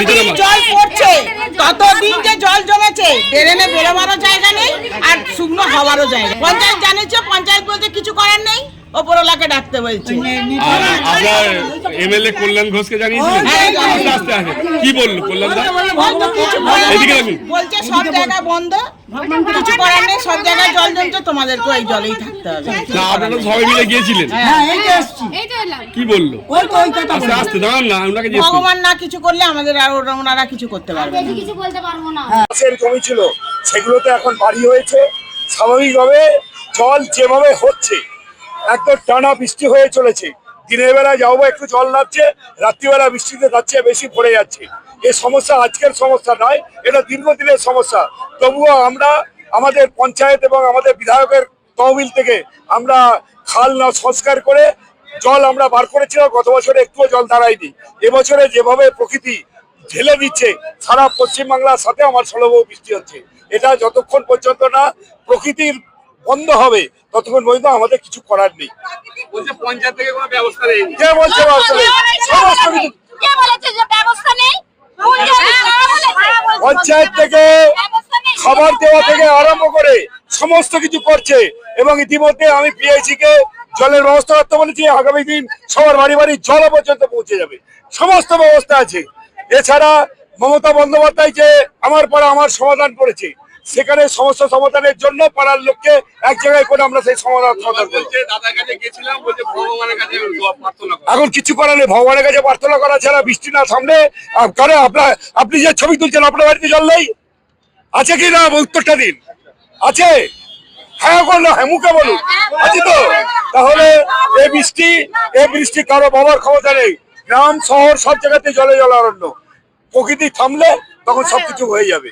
যতদিন জল পড়ছে ততদিন যে জল জমেছে ড্রেনে বেরোবারও জায়গা নেই আর শুকনো হওয়ারও জায়গা পঞ্চায়েত জানিয়েছে পঞ্চায়েত বলতে কিছু করার নেই। ওপরওয়ালাকে ডাকতে বলছে। আপনার এমএলএ কল্যাণ ঘোষকে জানিয়েছিলেন? হ্যাঁ, আস্তে আস্তে আস্তে কি বলল কল্যাণ দা? এদিকে। রাখুন। বলছে সব জায়গা বন্ধ। কিছু করার নেই সব জায়গায় জল জমছে তোমাদেরকে এই জলেই থাকতে হবে। না আপনারা সবাই মিলে গিয়েছিলেন। হ্যাঁ এই যে এসছি। এই তো এলাম। কি বলল? ওই তো ওই কথা আস্তে আস্তে দাঁড়ান না ওনাকে জিজ্ঞেস ভগবান না কিছু করলে আমাদের আর ওরা- ওনারা কিছু করতে পারবে না। কিছু বলতে পারব না। জমি ছিল সেগুলোতে এখন বাড়ি হয়েছে। স্বাভাবিকভাবে জল যেভাবে হচ্ছে একদম টানা বৃষ্টি হয়ে চলেছে। দিনের বেলা যাব একটু জল নামছে, রাত্রিবেলা বৃষ্টিতে যাচ্ছে, বেশি পড়ে যাচ্ছে। এই সমস্যা আজকের সমস্যা নয়, এটা দীর্ঘদিনের সমস্যা। তবুও আমরা আমাদের পঞ্চায়েত এবং আমাদের বিধায়কের তহবিল থেকে আমরা খাল না সংস্কার করে জল আমরা বার করেছিলাম, গত বছরে একটুও জল দাঁড়ায়নি। এবছরে যেভাবে প্রকৃতি ঢেলে দিচ্ছে, সারা পশ্চিমবাংলার সাথে আমার সলভ বৃষ্টি হচ্ছে। এটা যতক্ষণ পর্যন্ত না প্রকৃতির বন্ধ হবে ততক্ষণ পর্যন্ত আমাদের কিছু করার নেই। পঞ্চায়েত থেকে কোনো ব্যবস্থা নেই। কে বলছে ব্যবস্থা নেই? সমস্ত কিছু কে বলেছে যে ব্যবস্থা নেই? পঞ্চায়েত থেকে খাবার দেওয়া থেকে আরম্ভ করে সমস্ত কিছু করছে এবং ইতিমধ্যে আমি পিএইচি কে জলের ব্যবস্থা করতে বলেছি আগামী দিন সবার বাড়ি বাড়ি জল পর্যন্ত পৌঁছে যাবে। সমস্ত ব্যবস্থা আছে। এছাড়া মমতা বন্দ্যোপাধ্যায় যে আমার পাড়া আমার সমাধান করেছে সেখানে সমস্ত সমাধানের জন্য পাড়ার লোককে এক জায়গায় করে আমরা সেই সমাধান সমাধান এখন কিছু করার নেই ভগবানের কাছে প্রার্থনা করা ছাড়া বৃষ্টি না থামলে আহ, কারণ আপনার আপনি যে ছবি তুলছেন আপনার বাড়িতে জল নেই? আছে কি না? উত্তরটা দিন। আছে? হ্যাঁ বলল হ্যাঁ মুখে বলুন। আছে তো? তাহলে এই বৃষ্টি এই বৃষ্টি কারও বাবার ক্ষমতা নেই। গ্রাম শহর সব জায়গাতে জলে জল অরণ্য প্রকৃতি থামলে তখন সবকিছু হয়ে যাবে।